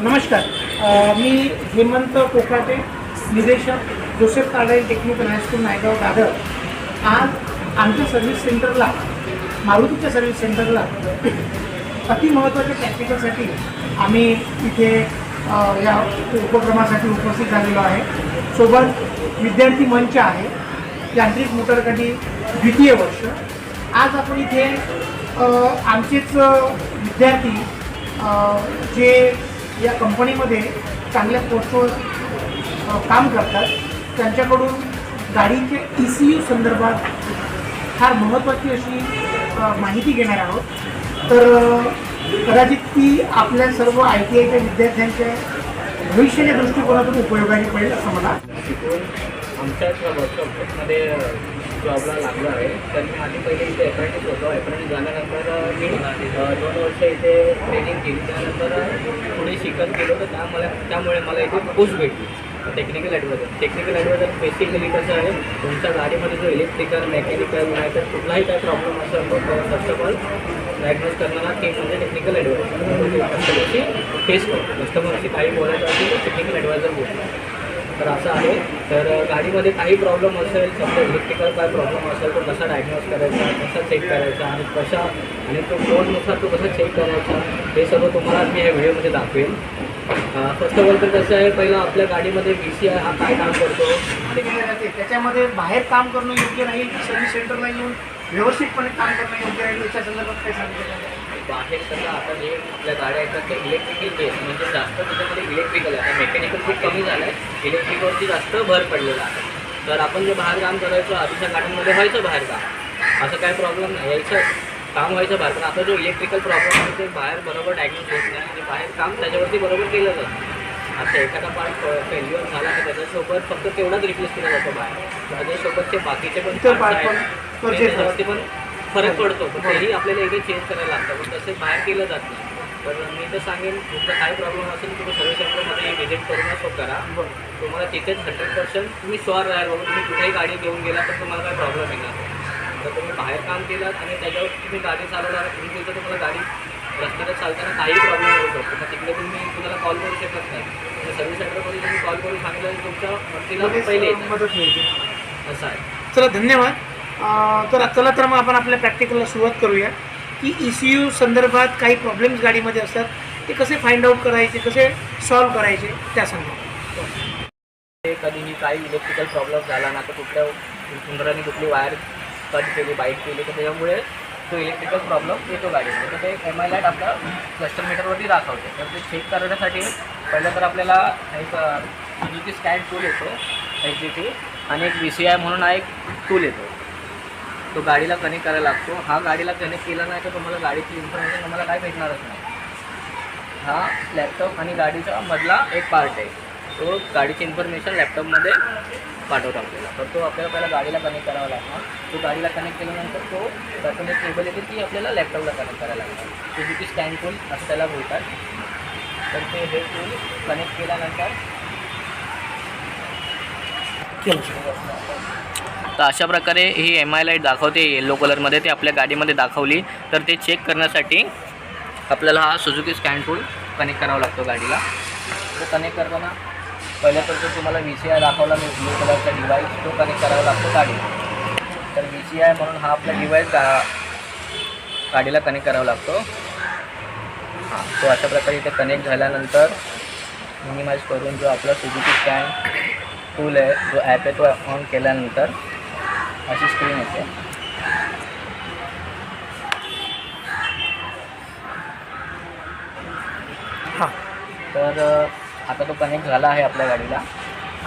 नमस्कार. मी हेमंत कोकाटे निदेशक Joseph Tadai technical high school Naigaon Dadar. आज आमच्या सर्व्हिस सेंटरला मारुतीच्या सर्व्हिस सेंटरला अति महत्त्वाच्या प्रॅक्टिकलसाठी आम्ही इथे या उपक्रमासाठी उपस्थित झालेलो आहे. सोबत विद्यार्थी मंच आहे. यांत्रिक मोटरगाडी द्वितीय वर्ष. आज आपण इथे आमचेच विद्यार्थी जे या कंपनीमध्ये चांगल्या पोस्टवर काम करतात त्यांच्याकडून गाडीचे ई सी यू संदर्भात फार महत्त्वाची अशी माहिती घेणार आहोत. तर कदाचित ती आपल्या सर्व आय टी आयच्या विद्यार्थ्यांच्या भविष्याच्या दृष्टिकोनातून उपयोगाने पडेल असं मला आमच्याच वर्कशॉपमध्ये जॉबला लागलो आहे. तर मी आधी पहिले इथे अप्रेंटिस होतो. अप्रेंटिस झाल्यानंतर मी दोन वर्ष इथे ट्रेनिंग केली. त्यानंतर पुढे शिकत गेलो. तर त्यामुळे त्यामुळे मला इथे पोस्ट भेटली. Technical advisor technical advisor basically कसं आहे तुमच्या गाडीमध्ये जो इलेक्ट्रिकल मेकॅनिकल नाही तर कुठलाही काय प्रॉब्लेम असेल तो फर्स्ट ऑफ ऑल डायग्नोज करणारा ते म्हणजे टेक्निकल ॲडवायझर कस्टमरची फेस करतो कस्टमरशी काही बोलायचं असेल तर टेक्निकल ॲडवायझर बोलतो. तर असं आहे. तर गाडीमध्ये काही प्रॉब्लेम असेल समजा इलेक्ट्रिकल काय प्रॉब्लेम असेल तो कसा डायग्नोज करायचा कसा चेक करायचा आणि कशा आणि तो कोडनुसार तो कसा चेक करायचा हे सर्व तुम्हाला मी या व्हिडिओमध्ये दाखवेल फर्स्ट ऑफ ऑल तर कसं आहे पहिलं आपल्या गाडीमध्ये बी सी आय हा काय काम करतो? त्याच्यामध्ये बाहेर काम करणं योग्य राहील सर्व्हिस सेंटरला येऊन व्यवस्थितपणे काम करणं योग्य राहील याच्या संदर्भात काय सांगितलं बाहेर कसं आता जे आपल्या गाड्या आहेत त्या इलेक्ट्रिकल बेस म्हणजे जास्त त्याच्यामध्ये इलेक्ट्रिकल आहे. आता मेकॅनिकल खूप कमी झालं आहे इलेक्ट्रिकवरती जास्त भर पडलेला आहे. तर आपण जे बाहेर काम करायचो आधीच्या गाड्यांमध्ये व्हायचं बाहेर काम. असं काय प्रॉब्लेम नाही. यायचं काम व्हायचं बाहेर. पण आता जो इलेक्ट्रिकल प्रॉब्लेम आहे ते बाहेर बरोबर डायग्नोज होत नाही. आणि बाहेर काम त्याच्यावरती बरोबर केलं जातं आता एखादा पार्ट फेल्युअर झाला की त्याच्यासोबत फक्त तेवढाच रिप्लेस केला जातो बाहेर. त्याच्यासोबत ते बाकीचे पण पण फरक पडतो. पण तेही आपल्याला इथे चेंज करायला लागतं. पण तसे बाहेर केलं जात नाही. तर मी तर सांगेन तुमचा काय प्रॉब्लेम असेल तुम्ही सर्व्हिस सेंटरमध्ये व्हिजिट करूनच तो करा. तुम्हाला तिथेच हंड्रेड पर्सेंट तुम्ही शुअर राहाल बाबा. तुम्ही कुठेही गाडी घेऊन गेला तर तुम्हाला काय प्रॉब्लेम येणार. तर तुम्ही बाहेर काम केलात आणि त्याच्यावर तुम्ही गाडी चालवणार तुम्ही तिथं तुम्हाला गाडी रस्त्यावर चालताना काही प्रॉब्लेम होऊ शकतो. तर तिकडे तुम्ही तुम्हाला कॉल करू शकत नाही. सर्व्हिस सेंटरमध्ये तुम्ही कॉल करून सांगितलं तुमच्या व्यक्तीला पहिले असं आहे. चला धन्यवाद. तर चला तर मग आपण आपल्या प्रॅक्टिकलला सुरुवात करूया. की ई सी यू संदर्भात काही प्रॉब्लेम्स गाडीमध्ये असतात ते कसे फाइंड आउट करायचे कसे सॉल्व करायचे त्या संदर्भात ते कधीही काही इलेक्ट्रिकल प्रॉब्लेम झाला ना तर कुठल्या सुंदराने कुठली वायर कट केली बाईट केली तर त्याच्यामुळे तो इलेक्ट्रिकल प्रॉब्लेम येतो गाडीमध्ये. तर ते एम आय लाइट आपल्या क्लस्टर मीटरवरती दाखवते. तर ते चेक करण्यासाठी पहिलं तर आपल्याला एक सुजुकी स्कॅन टूल येतो एच जी टी आणि एक वी सी आय म्हणून हा एक टूल येतो. तो गाडीला कनेक्ट करायला लागतो. हा गाडीला कनेक्ट केला नाही तर तुम्हाला गाडीची इन्फॉर्मेशन तुम्हाला काय भेटणारच नाही. हा लॅपटॉप आणि गाडीचा मधला एक पार्ट आहे. तो गाडीची इन्फॉर्मेशन लॅपटॉपमध्ये पाठवतो आपल्याला. तर तो आपल्याला पहिला गाडीला कनेक्ट करावा लागणार. तो गाडीला कनेक्ट केल्यानंतर तो त्यातून एक केबल येते ती आपल्याला लॅपटॉपला कनेक्ट करायला लागणार. सुजुकी स्टँड टूल असं त्याला बोलतात. तर ते हे टूल कनेक्ट केल्यानंतर तर अशा प्रकारे ही एम आय लाइट दाखवते येलो कलरमध्ये ते आपल्या गाडीमध्ये दाखवली. तर ते चेक करण्यासाठी आपल्याला हा सुझुकी स्कॅन टूल कनेक्ट करावा लागतो गाडीला. तो कनेक्ट करताना पहिल्या तर जो तुम्हाला व्ही सी आय दाखवला मी ब्लू कलरचा डिवाईस तो कनेक्ट करावा लागतो गाडीला. तर व्ही सी आय म्हणून हा आपला डिवाईस गा गाडीला कनेक्ट करावा लागतो. हां तो अशा प्रकारे इथे कनेक्ट झाल्यानंतर मिनिमाइज करून जो आपला सुझुकी स्कॅन टूल आहे जो ॲप आहे तो ऑन केल्यानंतर अशी स्क्रीन येते हां. तर आता तो कनेक्ट झाला आहे आपल्या गाडीला.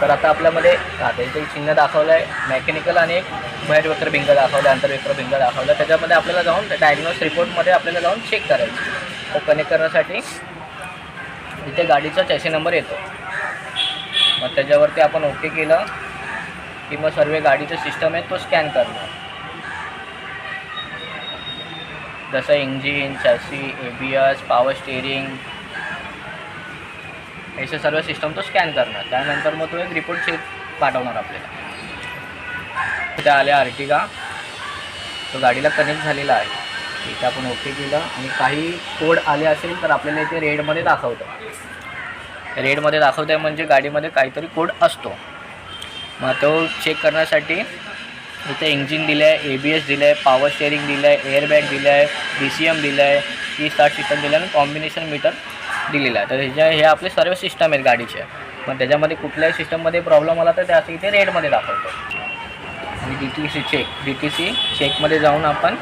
तर आता आपल्यामध्ये आता इथे एक चिन्ह दाखवलं आहे मेकॅनिकल आणि एक बाहेर भिंग दाखवलं आहे आंतरविक्र भिंग दाखवलं त्याच्यामध्ये आपल्याला जाऊन डायग्नोस रिपोर्टमध्ये आपल्याला जाऊन चेक करायचं तो कनेक्ट करण्यासाठी इथे गाडीचा चॅसी नंबर येतो. मग त्याच्यावरती आपण ओके केलं. की मग सर्व गाडीचं सिस्टम आहे तो स्कॅन करणार. जसं engine chassis A B S power steering याचे सर्व सिस्टम तो स्कॅन करणार. त्यानंतर मग तो एक रिपोर्ट शीट पाठवणार आपल्याला. तिथे आल्या आर्टिका तो गाडीला कनेक्ट झालेला आहे. इथे आपण ओके केलं. आणि काही कोड आले असेल तर आपल्याला इथे रेडमध्ये दाखवतं. रेडमध्ये दाखवतं आहे म्हणजे गाडीमध्ये काहीतरी कोड असतो. मग तो चेक करण्यासाठी इथे इंजिन दिलं आहे ए बी एस दिलं आहे पॉवर स्टेअरिंग दिलं आहे एअरबॅग दिलं आहे बी सी एम दिलं आहे ई स्टार्ट सिस्टम दिलं आहे आणि कॉम्बिनेशन मीटर दिलेलं आहे. तर ह्याच्या हे आपले सर्व सिस्टम आहेत गाडीचे. पण त्याच्यामध्ये कुठल्याही सिस्टममध्ये प्रॉब्लेम आला तर त्यासाठी इथे रेडमध्ये दाखवतो. आणि D T C check D T C चेकमध्ये जाऊन आपण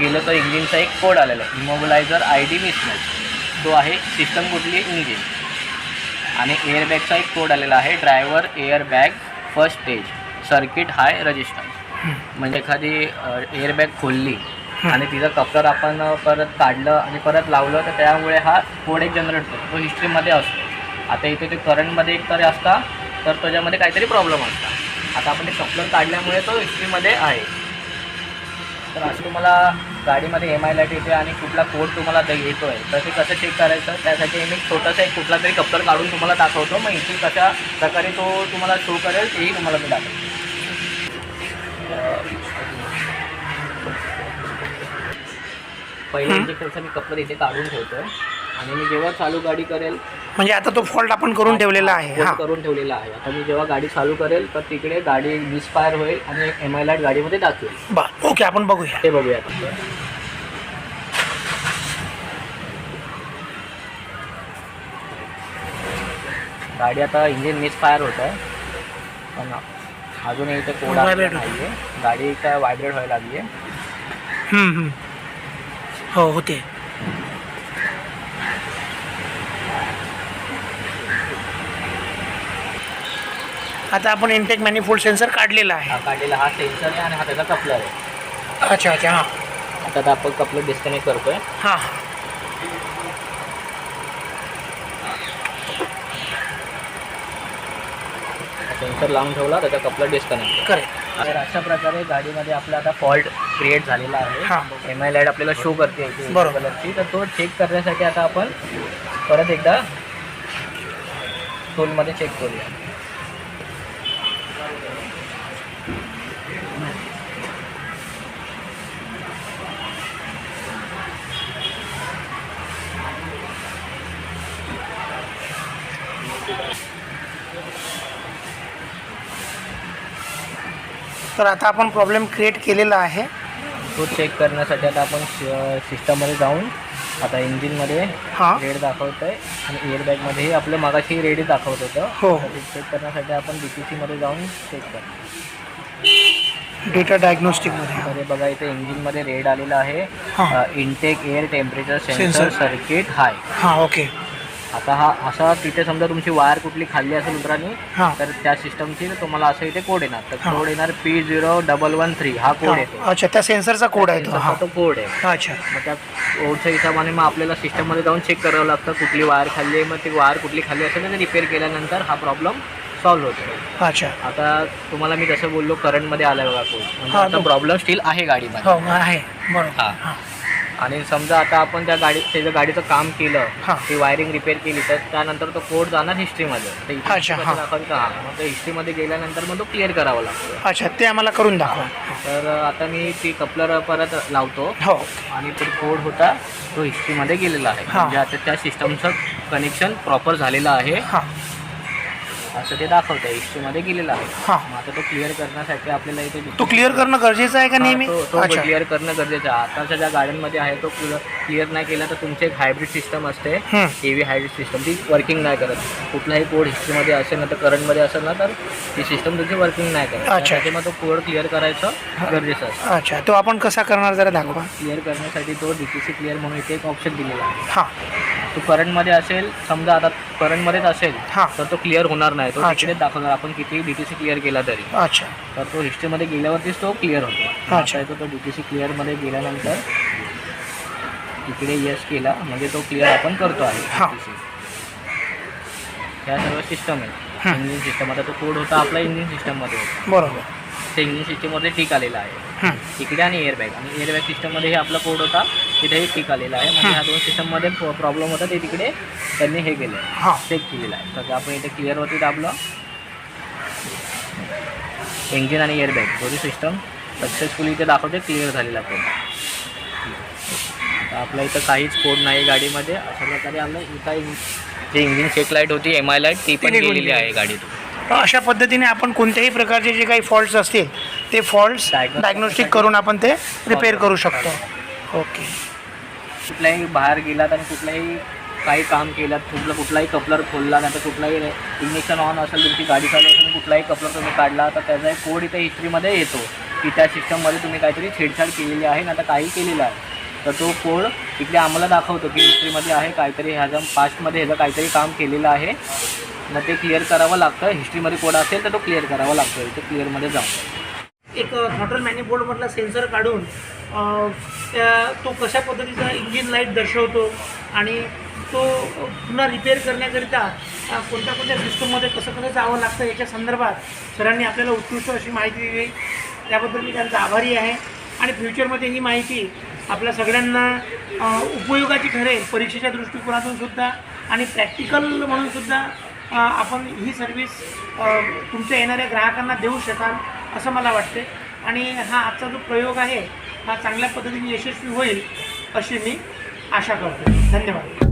गेलो तर इंजिनचा एक कोड आलेला आहे. इमोबिलायझर आय डी मिसमॅच तो आहे सिस्टम कुठली इंजिन आणि एअरबॅगचा एक कोड आलेला आहे driver airbag first stage circuit high resistance म्हणजे एखादी एअरबॅग खोलली आणि तिचं कप्टर आपण परत काढलं आणि परत लावलं तर त्यामुळे हा कोड एक जनरेट होतो. तो हिस्ट्रीमध्ये असतो. आता इथे ते करंटमध्ये एक तरी असता तर त्याच्यामध्ये काहीतरी प्रॉब्लेम असता. आता आपण ते कपलर काढल्यामुळे तो हिस्ट्रीमध्ये आहे. तर असं तुम्हाला गाडीमध्ये एम आय लाइट येते आणि कुठला कोड तुम्हाला ते येतो आहे तर ते कसं चेक करायचं? त्यासाठी मी छोटासा एक कुठला तरी कप्तर काढून तुम्हाला दाखवतो. मग इथे कशा प्रकारे तो तुम्हाला शो करेल तेही तुम्हाला मी दाखवतो. पहिले इंजेक्टरचा मी कप्पर इथे काढून ठेवतो आणि मी जेव्हा चालू गाडी करेल म्हणजे आता तो फॉल्ट आपण करून ठेवलेला आहे हां. करून ठेवलेला आहे. आता मी जेव्हा गाडी चालू करेल तर तिकडे गाडी मिसफायर होईल आणि एम आय लाइट गाडीमध्ये दाखवेल. बरं ओके आपण बघूया. ते बघूया आपण गाडी आता इंजिन मिसफायर होत आहे. पण अजूनही इथे कोड Vibrate होते. आहे गाडी काय व्हायब्रेट व्हायला लागली आहे हम्म, हम्म. हो होते. आता आपण इंटेक मॅनिफोल्ड सेन्सर काढलेला आहे. हा काढलेला हा सेन्सर आहे आणि हा त्याचा कपलर आहे. अच्छा अच्छा हां. आता आता आपण कपलर डिस्कनेक्ट करतोय. हां. सेन्सर लावून ठेवला त्याचा कपलर डिस्कनेक्ट करेक्ट तर अशा प्रकारे गाडीमध्ये आपला आता फॉल्ट क्रिएट झालेला हा. आहे एम आय लाइट आपल्याला शो करते इथे बरोबर. कलरची तर तो चेक करण्यासाठी आता आपण परत एकदा टूलमध्ये चेक करूया. तर आता आपण प्रॉब्लेम क्रिएट केलेला आहे. तो चेक करण्यासाठी आता आपण सिस्टममध्ये जाऊन आता इंजिनमध्ये हां. रेड दाखवत आहे आणि एअरबॅगमध्येही आपलं मागाशी रेडी दाखवत होतं. हो. तर ते चेक करण्यासाठी आपण डी टी सीमध्ये जाऊन चेक करतो डेटा डायग्नोस्टिकमध्ये तर हे बघा इथे इंजिनमध्ये रेड आलेला आहे. Intake air temperature sensor Sensor. Circuit high हां ओके आता हा असा तिथे समजा तुमची वायर कुठली खाल्ली असेल मित्रांनी हां. तर त्या सिस्टमची तुम्हाला असं इथे कोड येणार. तर. कोड येणार P zero double one three हा कोड येतो. अच्छा त्या सेन्सरचा कोड आहे तो. हां. कोड आहे. अच्छा. मग त्या कोडच्या हिशोबाने मग आपल्याला सिस्टममध्ये जाऊन चेक करावं लागतं कुठली वायर खाल्ली आहे. मग ती वायर कुठली खाल्ली असेल तर रिपेअर केल्यानंतर हा प्रॉब्लेम सॉल्व्ह होतो. अच्छा. आता तुम्हाला मी जसं बोललो करंटमध्ये आला बघा कोड म्हणजे हां, आता तो- प्रॉब्लेम स्टील आहे गाडीमध्ये. हो आहे. बरोबर. हां. हां. आणि समजा आता आपण त्या गाडीत त्याच्या गाडीचं काम केलं हां. ती वायरिंग रिपेअर केली तर त्यानंतर तो कोड जाणार हिस्ट्रीमध्ये तर इथे अच्छा, कसं हां. दाखवायचं हां. मग तो हिस्ट्रीमध्ये गेल्यानंतर मग तो क्लिअर करावा लागतो. अच्छा ते आम्हाला करून दाखवा. तर आता मी ती कपलर परत लावतो. हो. आणि तो कोड होता तो हिस्ट्रीमध्ये गेलेला आहे. हां. म्हणजे आता त्या सिस्टमचं कनेक्शन प्रॉपर झालेलं आहे. हां. असं ते दाखवतं हिस्ट्रीमध्ये गेलेलं आहे. हां. मग आता तो क्लिअर करण्यासाठी आपल्याला इथे तो क्लिअर करणं गरजेचं आहे का नेहमी? तो- तो अच्छा. क्लिअर करणं गरजेचं आहे. आताच्या ज्या गाड्यांमध्ये आहे तो क्लिअर नाही केला तर तुमची एक हायब्रिड सिस्टम असते. हं. व्ही हायब्रिड सिस्टम ती वर्किंग नाही करत. कुठलाही कोड हिस्ट्रीमध्ये असेल ना तर करंटमध्ये असेल ना तर ती सिस्टम तुमची वर्किंग नाही करत. अच्छा. त्यासाठी मग तो कोड क्लिअर करायचं गरजेचं असतं. अच्छा. तो आपण कसा करणार जरा दाखवा. क्लिअर करण्यासाठी तो डी टी सी क्लिअर म्हणून इथे एक ऑप्शन दिलेला आहे. हां. तो करंटमध्ये असेल समजा आता करंटमध्येच असेल हां. तर तो क्लिअर होणार नाही. तो अच्छा. तिकडेच दाखवणार. आपण किती डी टी सी क्लिअर केला तरी. अच्छा. तर तो हिस्ट्रीमध्ये गेल्यावरतीच तो क्लिअर होतो. अच्छा. आता येतो तो डी टी सी क्लिअरमध्ये गेल्यानंतर इकडे यस केला म्हणजे तो क्लिअर आपण करतो आहे. हा. DTC. ह्या सर्व सिस्टम आहे हं. इंजिन सिस्टम आता तो कोड होता आपला इंजिन सिस्टममध्ये होता बरोबर. इंजिन सिस्टममध्ये टिक आलेला आहे. इकडे आणि एअरबॅग आणि एअरबॅग सिस्टममध्ये हे आपला कोड होता तिथेही टिक आलेला आहे. म्हणजे ह्या दोन सिस्टममध्ये प्रॉब्लेम होता ते तिकडे त्यांनी हे केलं चेक केलेलं आहे. तर आपण इथे क्लिअरवरती दाबलं. इंजिन आणि एअरबॅग दोन्ही सिस्टम सक्सेसफुली इथे दाखवते क्लिअर झालेला कोड आपल्या इथं काहीच कोड नाही गाडीमध्ये. अशा प्रकारे आपलं इथं जी इंजिन चेक लाइट होती एम आय लाइट ती पण गेलेली गेली. आहे गाडीतून. अशा पद्धतीने आपण कोणत्याही प्रकारचे जे काही फॉल्ट्स असतील ते फॉल्ट्स डायग्नोस्टिक करून आपण ते रिपेअर करू शकतो. ओके कुठल्याही बाहेर गेलात आणि कुठल्याही काही काम केलं कुठलं कुठलाही कपलर खोलला नाही तर कुठलाही इग्निशन ऑन असेल तुमची गाडी चालू असेल कुठलाही कपलर तुम्ही काढला तर त्याचा एक कोड इथे हिस्ट्रीमध्ये येतो की त्या सिस्टममध्ये तुम्ही काहीतरी छेडछाड केलेली आहे ना तर काही केलेलं आहे. तर तो कोड इकडे आम्हाला दाखवतो की हिस्ट्रीमध्ये आहे काहीतरी ह्याचं पास्टमध्ये ह्याचं काहीतरी काम केलेलं आहे. मग ते क्लिअर करावं लागतं. हिस्ट्रीमध्ये कोड असेल तर तो क्लिअर करावा लागतो. इथे क्लिअरमध्ये जाऊन. एक थॉटल मॅनिफोल्डमधला सेन्सर काढून त्या तो कशा पद्धतीचा इंजिन लाइट दर्शवतो आणि तो पुन्हा रिपेअर करण्याकरिता कोणत्या कोणत्या सिस्टममध्ये कसं कसं जावं लागतं याच्या संदर्भात सरांनी आपल्याला उत्कृष्ट अशी माहिती दिली. त्याबद्दल मी त्यांचा आभारी आहे. आणि फ्युचरमध्ये ही माहिती आपल्या सगळ्यांना उपयोगाची ठरेल परीक्षेच्या दृष्टिकोनातून सुद्धा आणि प्रॅक्टिकल म्हणून सुद्धा आपण ही सर्विस तुमच्या येणाऱ्या ग्राहकांना देऊ शकाल असं मला वाटते आणि हा आजचा जो प्रयोग आहे हा चांगल्या पद्धतीने यशस्वी होईल अशी मी आशा करतो धन्यवाद.